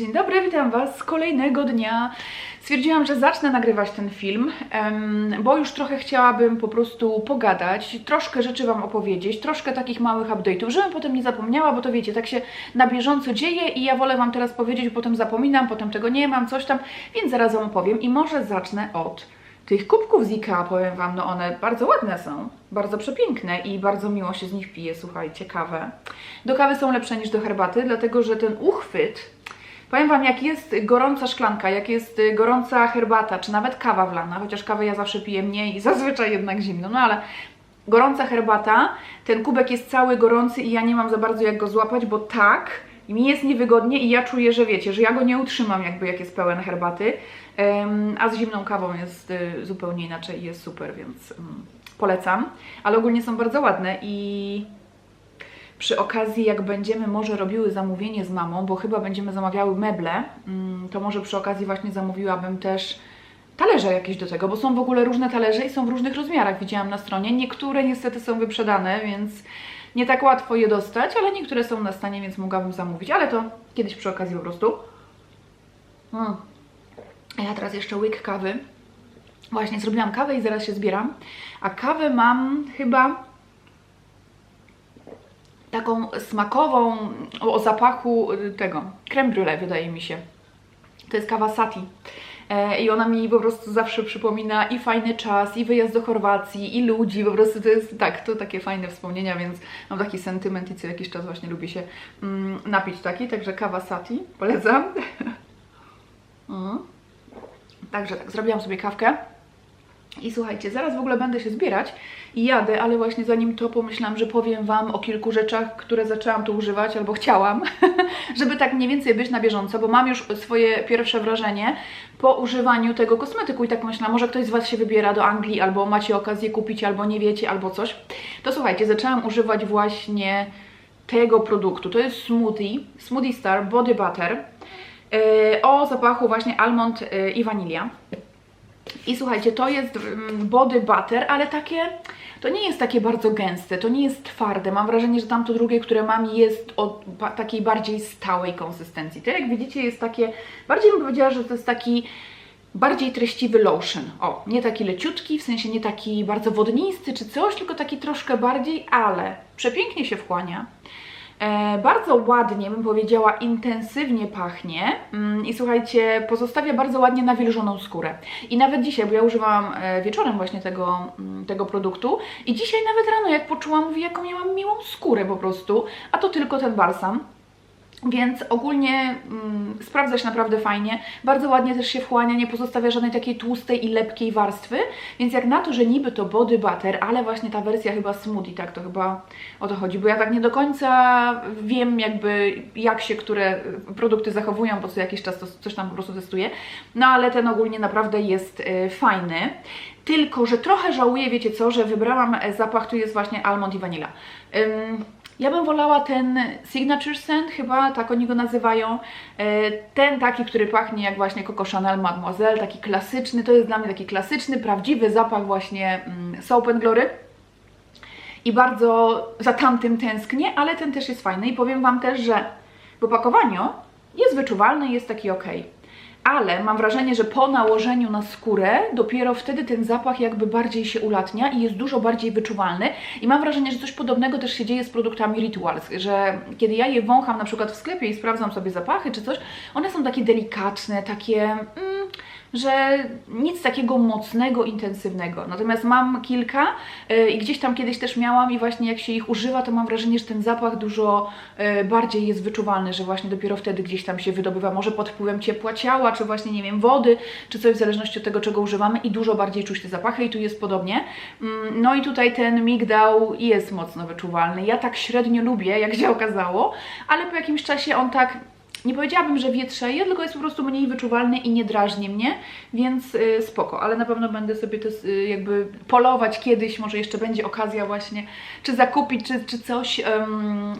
Dzień dobry, witam Was z kolejnego dnia. Stwierdziłam, że zacznę nagrywać ten film, bo już trochę chciałabym po prostu pogadać, troszkę rzeczy Wam opowiedzieć, troszkę takich małych update'ów, żebym potem nie zapomniała, bo to wiecie, tak się na bieżąco dzieje i ja wolę Wam teraz powiedzieć, bo potem zapominam, potem tego nie mam, coś tam, więc zaraz Wam opowiem i może zacznę od tych kubków z IKEA, powiem Wam, no one bardzo ładne są, bardzo przepiękne i bardzo miło się z nich pije, słuchajcie, kawę. Do kawy są lepsze niż do herbaty, dlatego że ten uchwyt, powiem Wam, jak jest gorąca szklanka, jak jest y, gorąca herbata, czy nawet kawa wlana, chociaż kawę ja zawsze piję mniej i zazwyczaj jednak zimno, no ale gorąca herbata, ten kubek jest cały gorący i ja nie mam za bardzo jak go złapać, bo tak, mi jest niewygodnie i ja czuję, że wiecie, że ja go nie utrzymam jakby jak jest pełen herbaty, a z zimną kawą jest y, zupełnie inaczej i jest super, więc mm, polecam. Ale ogólnie są bardzo ładne i przy okazji, jak będziemy może robiły zamówienie z mamą, bo chyba będziemy zamawiały meble, mm, to może przy okazji właśnie zamówiłabym też talerze jakieś do tego, bo są w ogóle różne talerze i są w różnych rozmiarach, widziałam na stronie. Niektóre niestety są wyprzedane, więc nie tak łatwo je dostać, ale niektóre są na stanie, więc mogłabym zamówić, ale to kiedyś przy okazji po prostu. Mm. Ja teraz jeszcze łyk kawy. Właśnie zrobiłam kawę i zaraz się zbieram. A kawę mam chyba taką smakową, o, zapachu y, tego, creme brulee wydaje mi się. To jest kawa Sati. E, I ona mi po prostu zawsze przypomina i fajny czas, i wyjazd do Chorwacji, i ludzi. Po prostu to jest tak, to takie fajne wspomnienia, więc mam taki sentyment i co jakiś czas właśnie lubię się mm, napić taki. Także kawa Sati, polecam. mm. Także tak, zrobiłam sobie kawkę. I słuchajcie, zaraz w ogóle będę się zbierać i jadę, ale właśnie zanim to pomyślałam, że powiem Wam o kilku rzeczach, które zaczęłam tu używać albo chciałam, żeby tak mniej więcej być na bieżąco, bo mam już swoje pierwsze wrażenie po używaniu tego kosmetyku i tak myślałam, może ktoś z Was się wybiera do Anglii albo macie okazję kupić, albo nie wiecie, albo coś. To słuchajcie, zaczęłam używać właśnie tego produktu. To jest Smoothie, Smoothie Star Body Butter yy, o zapachu właśnie almond yy, i wanilia. I słuchajcie, to jest mm, body butter, ale takie, to nie jest takie bardzo gęste, to nie jest twarde. Mam wrażenie, że tamto drugie, które mam, jest o ba takiej bardziej stałej konsystencji. To jak widzicie jest takie, bardziej bym powiedziała, że to jest taki bardziej treściwy lotion. O, nie taki leciutki, w sensie nie taki bardzo wodnisty czy coś, tylko taki troszkę bardziej, ale przepięknie się wchłania. E, bardzo ładnie, bym powiedziała, intensywnie pachnie mm, i słuchajcie, pozostawia bardzo ładnie nawilżoną skórę. I nawet dzisiaj, bo ja używałam e, wieczorem właśnie tego, mm, tego produktu i dzisiaj nawet rano jak poczułam, mówię, jaką miałam miłą skórę po prostu, a to tylko ten balsam. Więc ogólnie mm, sprawdza się naprawdę fajnie, bardzo ładnie też się wchłania, nie pozostawia żadnej takiej tłustej i lepkiej warstwy, więc jak na to, że niby to body butter, ale właśnie ta wersja chyba smoothie, tak to chyba o to chodzi, bo ja tak nie do końca wiem jakby jak się które produkty zachowują, bo co jakiś czas to coś tam po prostu testuję, no ale ten ogólnie naprawdę jest y, fajny. Tylko, że trochę żałuję, wiecie co, że wybrałam e, zapach, tu jest właśnie almond i vanilla. Ym, ja bym wolała ten Signature Scent, chyba tak oni go nazywają. E, ten taki, który pachnie jak właśnie Coco Chanel Mademoiselle, taki klasyczny. To jest dla mnie taki klasyczny, prawdziwy zapach właśnie mm, Soap and Glory. I bardzo za tamtym tęsknię, ale ten też jest fajny. I powiem Wam też, że w opakowaniu jest wyczuwalny, jest taki ok ale mam wrażenie, że po nałożeniu na skórę dopiero wtedy ten zapach jakby bardziej się ulatnia i jest dużo bardziej wyczuwalny. I mam wrażenie, że coś podobnego też się dzieje z produktami Rituals, że kiedy ja je wącham na przykład w sklepie i sprawdzam sobie zapachy czy coś, one są takie delikatne, takie... Mm, że nic takiego mocnego, intensywnego. Natomiast mam kilka yy, i gdzieś tam kiedyś też miałam i właśnie jak się ich używa, to mam wrażenie, że ten zapach dużo yy, bardziej jest wyczuwalny, że właśnie dopiero wtedy gdzieś tam się wydobywa, może pod wpływem ciepła ciała, czy właśnie, nie wiem, wody, czy coś w zależności od tego, czego używamy i dużo bardziej czuć te zapachy i tu jest podobnie. Yy, no i tutaj ten migdał jest mocno wyczuwalny. Ja tak średnio lubię, jak się okazało, ale po jakimś czasie on tak nie powiedziałabym, że wietrzeje, tylko jest po prostu mniej wyczuwalny i nie drażni mnie, więc y, spoko, ale na pewno będę sobie to y, jakby polować kiedyś, może jeszcze będzie okazja właśnie, czy zakupić, czy, czy coś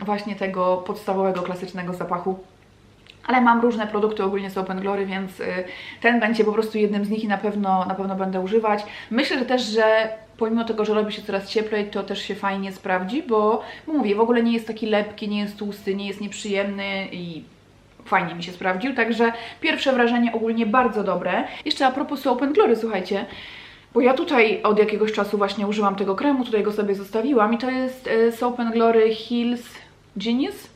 właśnie tego podstawowego, klasycznego zapachu. Ale mam różne produkty ogólnie z Open Glory, więc y, ten będzie po prostu jednym z nich i na pewno, na pewno będę używać. Myślę że też, że pomimo tego, że robi się coraz cieplej, to też się fajnie sprawdzi, bo mówię, w ogóle nie jest taki lepki, nie jest tłusty, nie jest nieprzyjemny i fajnie mi się sprawdził, także pierwsze wrażenie ogólnie bardzo dobre. Jeszcze a propos and Glory, słuchajcie, bo ja tutaj od jakiegoś czasu właśnie używam tego kremu, tutaj go sobie zostawiłam i to jest e, Soap and Glory Hills Genius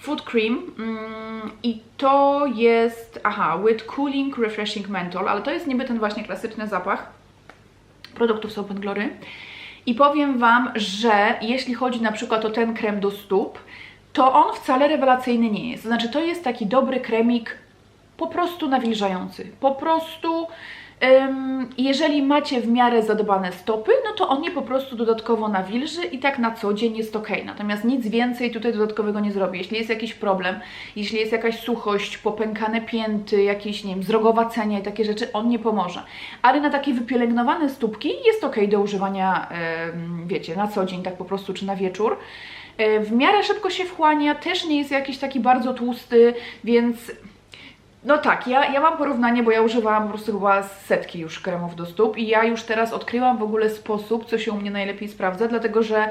Food Cream mm, i to jest, aha, with cooling refreshing menthol, ale to jest niby ten właśnie klasyczny zapach produktów Soap and Glory. I powiem Wam, że jeśli chodzi na przykład o ten krem do stóp, to on wcale rewelacyjny nie jest. Znaczy, to jest taki dobry kremik po prostu nawilżający. Po prostu Ym, jeżeli macie w miarę zadbane stopy, no to on je po prostu dodatkowo nawilży i tak na co dzień jest ok. Natomiast nic więcej tutaj dodatkowego nie zrobi. Jeśli jest jakiś problem, jeśli jest jakaś suchość, popękane pięty, jakieś, nie wiem, zrogowacenia i takie rzeczy, on nie pomoże. Ale na takie wypielęgnowane stópki jest ok do używania, ym, wiecie, na co dzień, tak po prostu, czy na wieczór. Yy, w miarę szybko się wchłania, też nie jest jakiś taki bardzo tłusty, więc no tak, ja, ja mam porównanie, bo ja używałam po prostu chyba setki już kremów do stóp i ja już teraz odkryłam w ogóle sposób, co się u mnie najlepiej sprawdza, dlatego że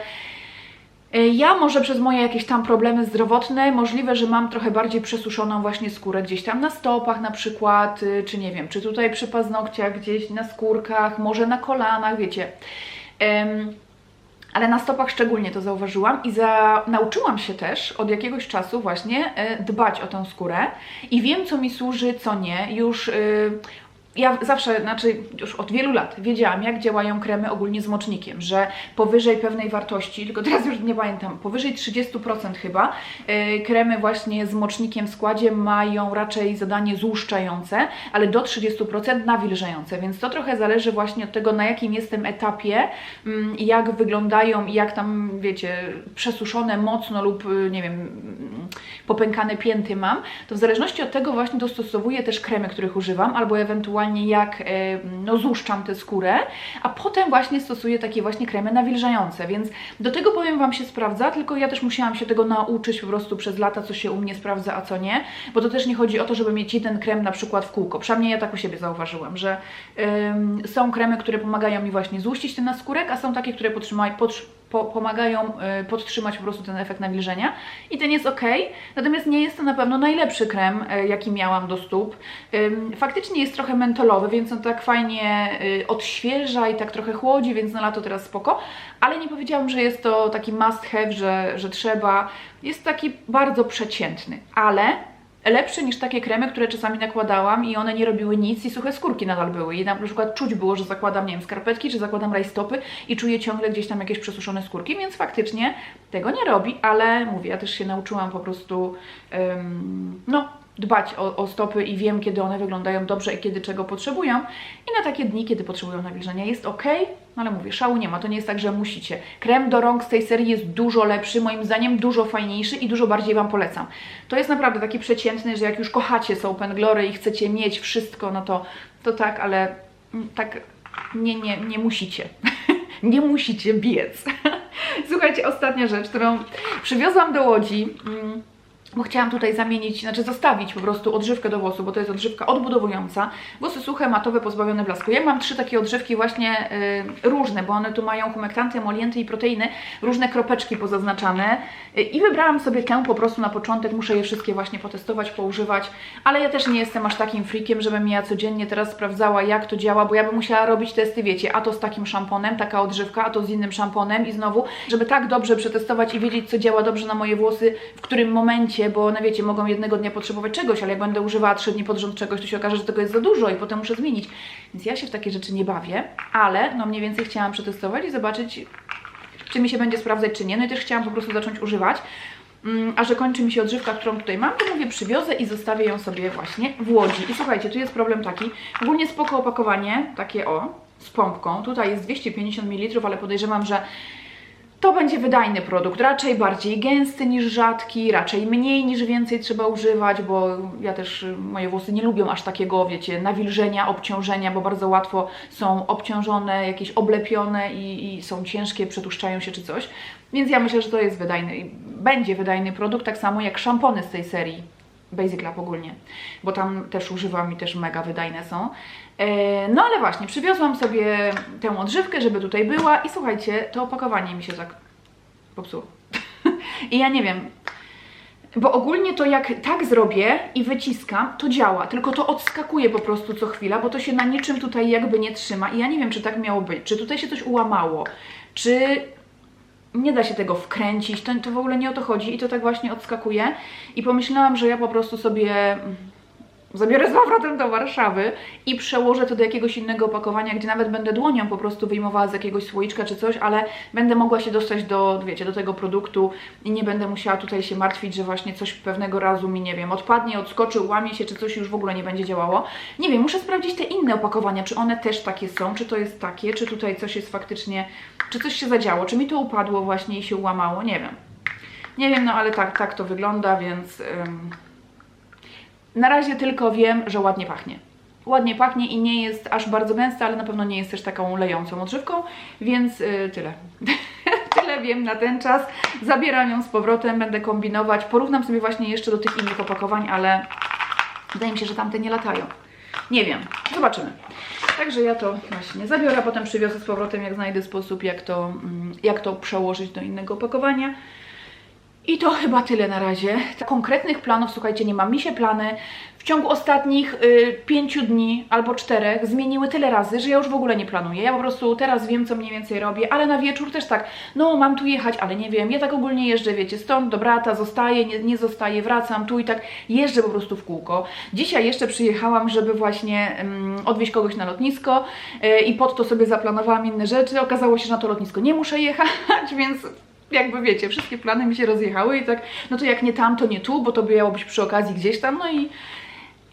e, ja może przez moje jakieś tam problemy zdrowotne, możliwe, że mam trochę bardziej przesuszoną właśnie skórę gdzieś tam na stopach na przykład, y, czy nie wiem, czy tutaj przy paznokciach, gdzieś na skórkach, może na kolanach, wiecie. Um, ale na stopach szczególnie to zauważyłam i za... nauczyłam się też od jakiegoś czasu właśnie e, dbać o tę skórę i wiem, co mi służy, co nie. Już y, ja zawsze, znaczy już od wielu lat wiedziałam, jak działają kremy ogólnie z mocznikiem, że powyżej pewnej wartości, tylko teraz już nie pamiętam, powyżej 30% chyba, yy, kremy właśnie z mocznikiem w składzie mają raczej zadanie złuszczające, ale do 30% nawilżające, więc to trochę zależy właśnie od tego, na jakim jestem etapie, yy, jak wyglądają i jak tam, wiecie, przesuszone mocno lub, yy, nie wiem, popękane pięty mam, to w zależności od tego właśnie dostosowuję też kremy, których używam, albo ewentualnie jak e, no, złuszczam tę skórę, a potem właśnie stosuję takie właśnie kremy nawilżające, więc do tego powiem Wam się sprawdza, tylko ja też musiałam się tego nauczyć po prostu przez lata, co się u mnie sprawdza, a co nie, bo to też nie chodzi o to, żeby mieć jeden krem na przykład w kółko, przynajmniej ja tak u siebie zauważyłam, że ym, są kremy, które pomagają mi właśnie złuścić ten naskórek, a są takie, które podtrzymają, po, pomagają y, podtrzymać po prostu ten efekt nawilżenia i ten jest ok, natomiast nie jest to na pewno najlepszy krem, y, jaki miałam do stóp. Faktycznie jest trochę mentolowy, więc on tak fajnie y, odświeża i tak trochę chłodzi, więc na lato teraz spoko, ale nie powiedziałam, że jest to taki must have, że, że trzeba. Jest taki bardzo przeciętny, ale lepszy niż takie kremy, które czasami nakładałam i one nie robiły nic i suche skórki nadal były. I na przykład czuć było, że zakładam, nie wiem, skarpetki, czy zakładam rajstopy i czuję ciągle gdzieś tam jakieś przesuszone skórki, więc faktycznie tego nie robi, ale mówię, ja też się nauczyłam po prostu, um, no, dbać o, o, stopy i wiem, kiedy one wyglądają dobrze i kiedy czego potrzebują. I na takie dni, kiedy potrzebują nawilżenia jest ok, no ale mówię, szału nie ma, to nie jest tak, że musicie. Krem do rąk z tej serii jest dużo lepszy, moim zdaniem dużo fajniejszy i dużo bardziej Wam polecam. To jest naprawdę taki przeciętny, że jak już kochacie Soap Glory i chcecie mieć wszystko, no to, to tak, ale mm, tak nie, nie, nie musicie. nie musicie biec. Słuchajcie, ostatnia rzecz, którą przywiozłam do Łodzi. Mm, bo chciałam tutaj zamienić, znaczy zostawić po prostu odżywkę do włosów, bo to jest odżywka odbudowująca. Włosy suche, matowe, pozbawione blasku. Ja mam trzy takie odżywki właśnie y, różne, bo one tu mają humektanty, emolienty i proteiny, różne kropeczki pozaznaczane y, i wybrałam sobie tę po prostu na początek, muszę je wszystkie właśnie potestować, poużywać, ale ja też nie jestem aż takim freakiem, żebym ja codziennie teraz sprawdzała jak to działa, bo ja bym musiała robić testy, wiecie, a to z takim szamponem, taka odżywka, a to z innym szamponem i znowu, żeby tak dobrze przetestować i wiedzieć co działa dobrze na moje włosy, w którym momencie bo one wiecie, mogą jednego dnia potrzebować czegoś, ale jak będę używała trzy dni pod rząd czegoś, to się okaże, że tego jest za dużo i potem muszę zmienić. Więc ja się w takie rzeczy nie bawię, ale no mniej więcej chciałam przetestować i zobaczyć, czy mi się będzie sprawdzać, czy nie. No i też chciałam po prostu zacząć używać. Mm, a że kończy mi się odżywka, którą tutaj mam, to mówię, przywiozę i zostawię ją sobie właśnie w Łodzi. I słuchajcie, tu jest problem taki, ogólnie spoko opakowanie, takie o, z pompką. Tutaj jest 250 ml, ale podejrzewam, że to będzie wydajny produkt, raczej bardziej gęsty niż rzadki, raczej mniej niż więcej trzeba używać, bo ja też, y, moje włosy nie lubią aż takiego, wiecie, nawilżenia, obciążenia, bo bardzo łatwo są obciążone, jakieś oblepione i, i są ciężkie, przetłuszczają się czy coś. Więc ja myślę, że to jest wydajny, będzie wydajny produkt, tak samo jak szampony z tej serii Basic Lab ogólnie, bo tam też używam i też mega wydajne są. E, no ale właśnie, przywiozłam sobie tę odżywkę, żeby tutaj była i słuchajcie, to opakowanie mi się tak popsuło. I ja nie wiem, Bo ogólnie to jak tak zrobię i wyciskam, to działa, tylko to odskakuje po prostu co chwila, bo to się na niczym tutaj jakby nie trzyma i ja nie wiem, czy tak miało być, czy tutaj się coś ułamało, czy nie da się tego wkręcić, to, to w ogóle nie o to chodzi i to tak właśnie odskakuje. I pomyślałam, że ja po prostu sobie mm, zabiorę z powrotem do Warszawy i przełożę to do jakiegoś innego opakowania, gdzie nawet będę dłonią po prostu wyjmowała z jakiegoś słoiczka czy coś, ale będę mogła się dostać do, wiecie, do tego produktu i nie będę musiała tutaj się martwić, że właśnie coś pewnego razu mi, nie wiem, odpadnie, odskoczy, łamie się, czy coś już w ogóle nie będzie działało. Nie wiem, muszę sprawdzić te inne opakowania, czy one też takie są, czy to jest takie, czy tutaj coś jest faktycznie, czy coś się zadziało, czy mi to upadło właśnie i się łamało, nie wiem. Nie wiem, no ale tak, tak to wygląda, więc... na razie tylko wiem, że ładnie pachnie. Ładnie pachnie i nie jest aż bardzo gęsta, ale na pewno nie jest też taką lejącą odżywką, więc yy, tyle. tyle wiem na ten czas. Zabieram ją z powrotem, będę kombinować. Porównam sobie właśnie jeszcze do tych innych opakowań, ale wydaje mi się, że tamte nie latają. Nie wiem, zobaczymy. Także ja to właśnie zabiorę, a potem przywiozę z powrotem, jak znajdę sposób, jak to, mm, jak to przełożyć do innego opakowania. I to chyba tyle na razie. Konkretnych planów, słuchajcie, nie mam. Mi się plany w ciągu ostatnich y, pięciu dni albo czterech zmieniły tyle razy, że ja już w ogóle nie planuję. Ja po prostu teraz wiem, co mniej więcej robię, ale na wieczór też tak, no mam tu jechać, ale nie wiem. Ja tak ogólnie jeżdżę, wiecie, stąd do brata, zostaję, nie, nie zostaję, wracam tu i tak jeżdżę po prostu w kółko. Dzisiaj jeszcze przyjechałam, żeby właśnie ym, odwieźć kogoś na lotnisko y, i pod to sobie zaplanowałam inne rzeczy. Okazało się, że na to lotnisko nie muszę jechać, więc jakby wiecie, wszystkie plany mi się rozjechały i tak, no to jak nie tam, to nie tu, bo to miało być przy okazji gdzieś tam, no i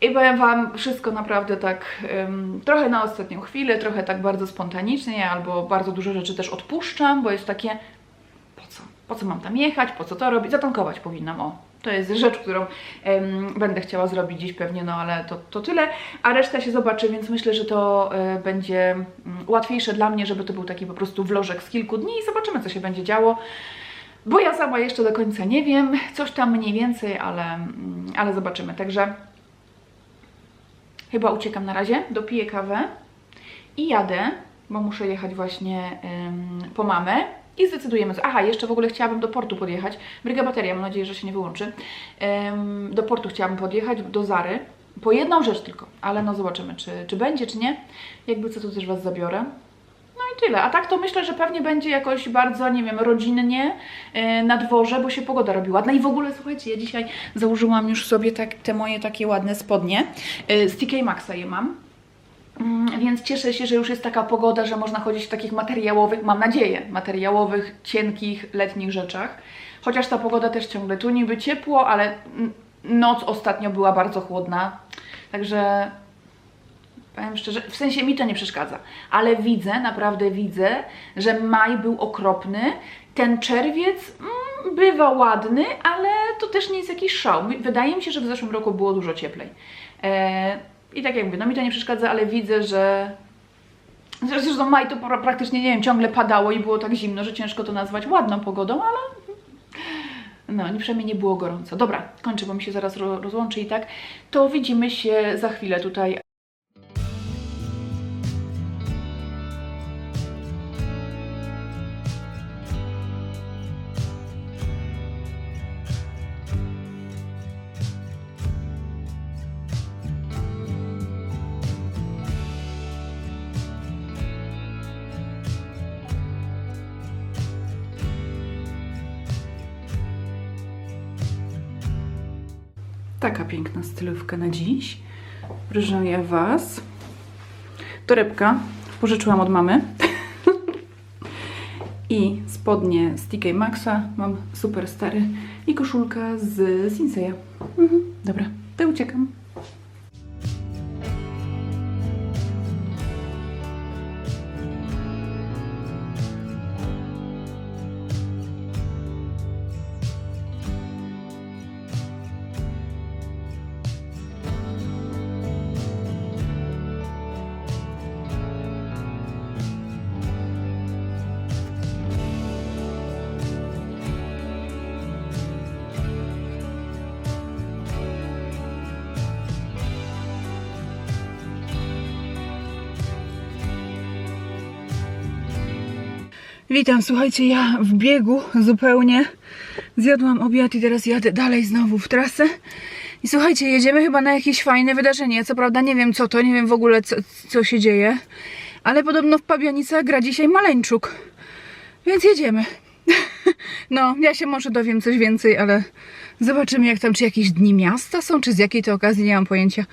i powiem Wam, wszystko naprawdę tak um, trochę na ostatnią chwilę, trochę tak bardzo spontanicznie, albo bardzo dużo rzeczy też odpuszczam, bo jest takie, po co? Po co mam tam jechać? Po co to robić? Zatankować powinnam, o. To jest rzecz, którą um, będę chciała zrobić dziś pewnie, no ale to, to tyle. A reszta się zobaczy, więc myślę, że to e, będzie mm, łatwiejsze dla mnie, żeby to był taki po prostu vlożek z kilku dni i zobaczymy, co się będzie działo. Bo ja sama jeszcze do końca nie wiem, coś tam mniej więcej, ale, mm, ale zobaczymy. Także chyba uciekam na razie, dopiję kawę i jadę, bo muszę jechać właśnie ym, po mamę i zdecydujemy. Aha, jeszcze w ogóle chciałabym do portu podjechać. Bryga bateria, mam nadzieję, że się nie wyłączy. Do portu chciałabym podjechać, do Zary. Po jedną rzecz tylko, ale no zobaczymy, czy, czy będzie, czy nie. Jakby co, to też Was zabiorę. No i tyle. A tak to myślę, że pewnie będzie jakoś bardzo, nie wiem, rodzinnie yy, na dworze, bo się pogoda robi ładna. I w ogóle, słuchajcie, ja dzisiaj założyłam już sobie tak, te moje takie ładne spodnie. Yy, z TK Maxa je mam. Mm, Więc cieszę się, że już jest taka pogoda, że można chodzić w takich materiałowych, mam nadzieję, materiałowych, cienkich, letnich rzeczach. Chociaż ta pogoda też ciągle tu niby ciepło, ale noc ostatnio była bardzo chłodna. Także powiem szczerze, w sensie mi to nie przeszkadza, ale widzę, naprawdę widzę, że maj był okropny. Ten czerwiec mm, bywa ładny, ale to też nie jest jakiś szał. Wydaje mi się, że w zeszłym roku było dużo cieplej. E, I tak jak mówię, no mi to nie przeszkadza, ale widzę, że Zresztą maj to pra- praktycznie, nie wiem, ciągle padało i było tak zimno, że ciężko to nazwać ładną pogodą, ale no, nie przynajmniej nie było gorąco. Dobra, kończę, bo mi się zaraz ro- rozłączy i tak. To widzimy się za chwilę tutaj. Piękna stylówka na dziś. Proszę Was. Torebka pożyczyłam od mamy. I spodnie z TK Maxa. Mam super stary. I koszulka z Sinseya. Mhm. Dobra, to uciekam. Witam, słuchajcie, ja w biegu zupełnie Zjadłam obiad i teraz jadę dalej znowu w trasę. I słuchajcie, jedziemy chyba na jakieś fajne wydarzenie. Co prawda nie wiem co to, nie wiem w ogóle co, co się dzieje. Ale podobno w Pabianicach gra dzisiaj Maleńczuk. Więc jedziemy. No, ja się może dowiem coś więcej, ale zobaczymy jak tam, czy jakieś dni miasta są, czy z jakiej to okazji, nie mam pojęcia.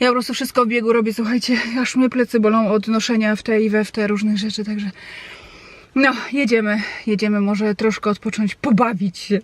Ja po prostu wszystko w biegu robię, słuchajcie, aż mnie plecy bolą od noszenia w te i we w te różnych rzeczy, także no, jedziemy, jedziemy może troszkę odpocząć, pobawić się.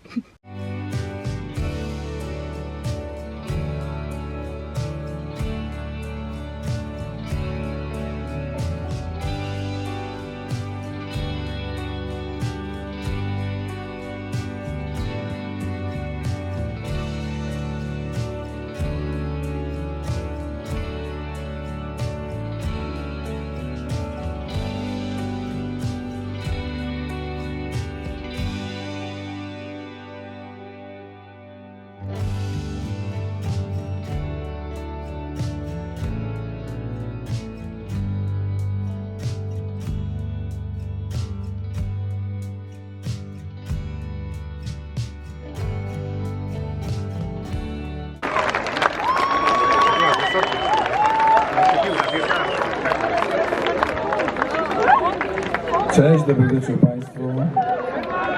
Cześć, dobry wieczór Państwu.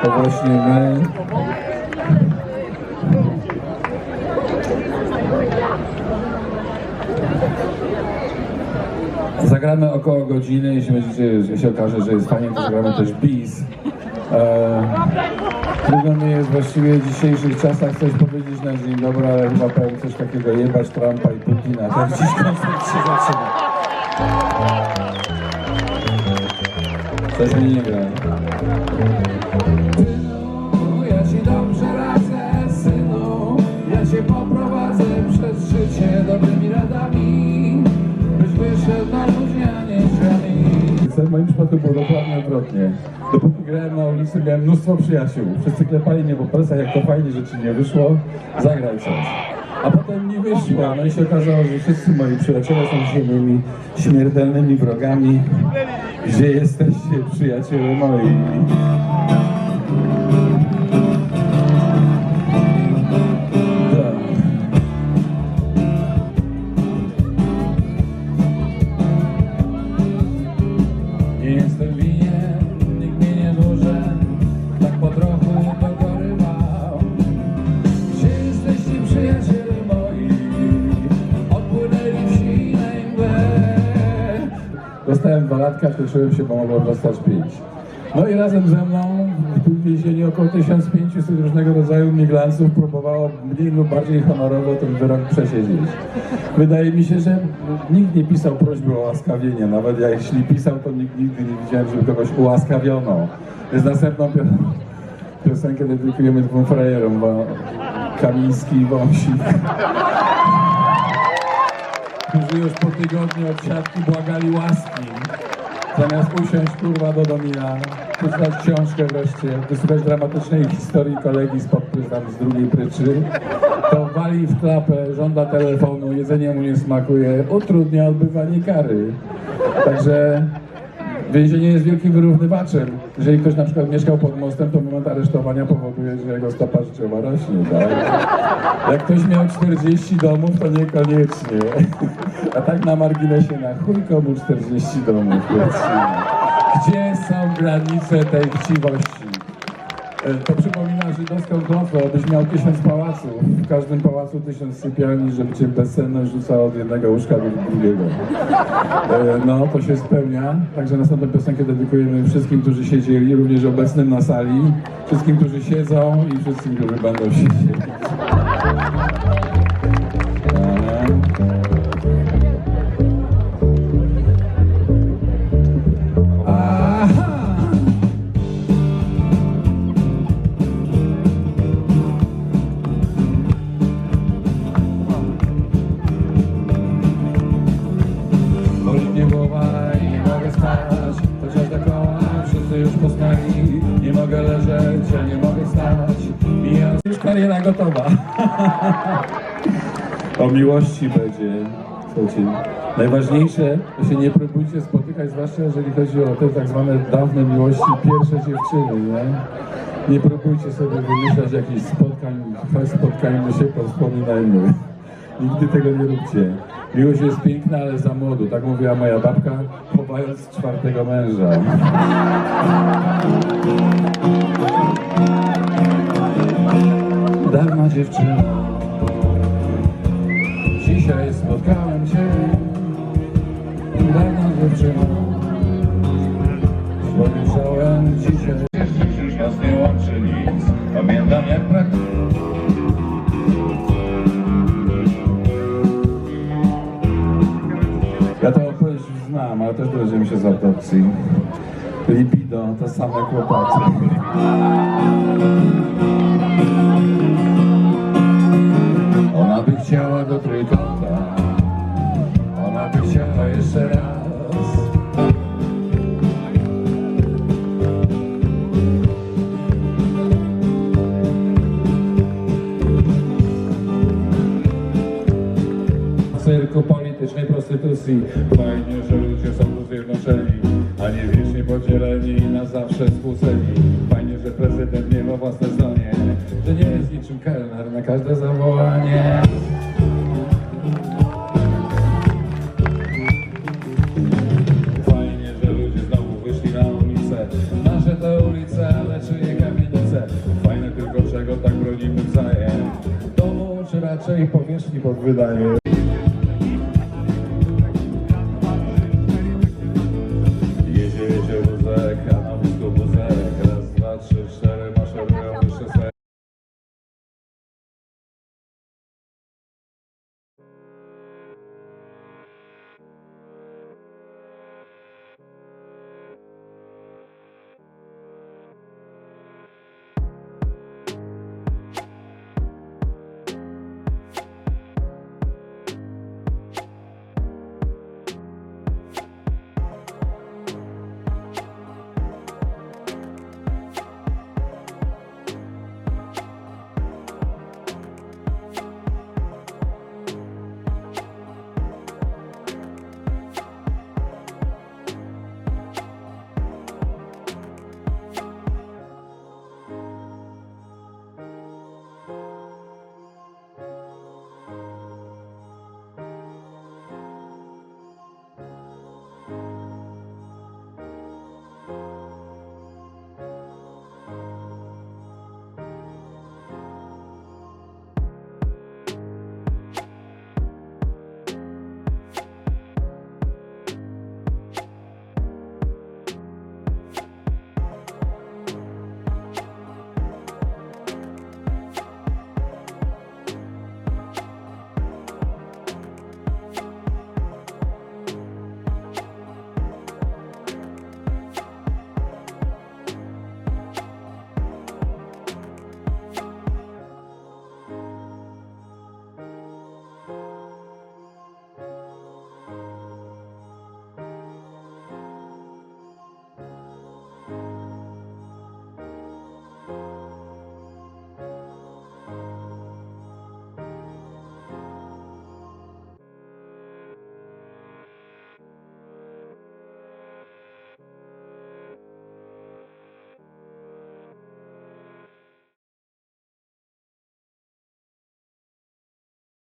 To właśnie my. Zagramy około godziny, jeśli będziecie, że się okaże, że jest fajnie, to zagramy też bis. E, trudno mi jest właściwie w dzisiejszych czasach coś powiedzieć na dzień dobry, ale chyba powiem coś takiego jebać Trumpa i Putina. Tak dziś konflikt się zaczyna. Coś mi nie gra. Moim przypadku było dokładnie odwrotnie. Dopóki grałem na ulicy, miałem mnóstwo przyjaciół. Wszyscy klepali mnie po plecach, jak to fajnie, że ci nie wyszło. Zagraj coś. A potem nie wyszło, no i się okazało, że wszyscy moi przyjaciele są dzisiaj moimi śmiertelnymi wrogami. Gdzie jesteście, przyjaciele moi? Dostałem dwa latka, cieszyłem się, bo mogłem dostać pięć. No i razem ze mną w więzieniu około 1500 różnego rodzaju migranców próbowało mniej lub bardziej honorowo ten wyrok przesiedzieć. Wydaje mi się, że nikt nie pisał prośby o łaskawienie. Nawet jak jeśli pisał, to nikt nigdy nie widziałem, żeby kogoś ułaskawiono. Więc następną pio- piosenkę dedykujemy dwóm frajerom, bo Kamiński i Wąsik którzy już po tygodniu od siatki błagali łaski. Zamiast usiąść kurwa do domina, przeczytać książkę wreszcie, wysłuchać dramatycznej historii kolegi z tam z drugiej pryczy, to wali w klapę, żąda telefonu, jedzenie mu nie smakuje, utrudnia odbywanie kary. Także więzienie jest wielkim wyrównywaczem. Jeżeli ktoś na przykład mieszkał pod mostem, to moment aresztowania powoduje, że jego stopa życiowa rośnie, tak? Jak ktoś miał 40 domów, to niekoniecznie. A tak na marginesie, na chuj komu 40 domów. Gdzie są granice tej chciwości? E, To przypomina żydowską klątwę, abyś miał tysiąc pałaców, w każdym pałacu tysiąc sypialni, żeby cię bezcenność rzucała od jednego łóżka do drugiego. E, No, to się spełnia. Także następną piosenkę dedykujemy wszystkim, którzy siedzieli, również obecnym na sali, wszystkim, którzy siedzą i wszystkim, którzy będą siedzieli. O miłości będzie Słuchajcie, najważniejsze, się nie próbujcie spotykać, zwłaszcza jeżeli chodzi o te tak zwane dawne miłości, pierwsze dziewczyny, nie? Nie próbujcie sobie wymyślać jakichś spotkań, spotkajmy się, powspominajmy. Nigdy tego nie róbcie. Miłość jest piękna, ale za młodu. Tak mówiła moja babka, chowając czwartego męża. Dawna dziewczyna, dzisiaj spotkałem cię. Dawna dziewczyna, spojrzałem dzisiaj. Jeszcze już nas nie łączy nic. Pamiętam jak brak. Ja tę opowieść znam, ale też dowiedziałem się z autopsji. Libido, to same kłopoty. Ona by chciała do trójkąta Ona by chciała jeszcze raz. Cyrku politycznej prostytucji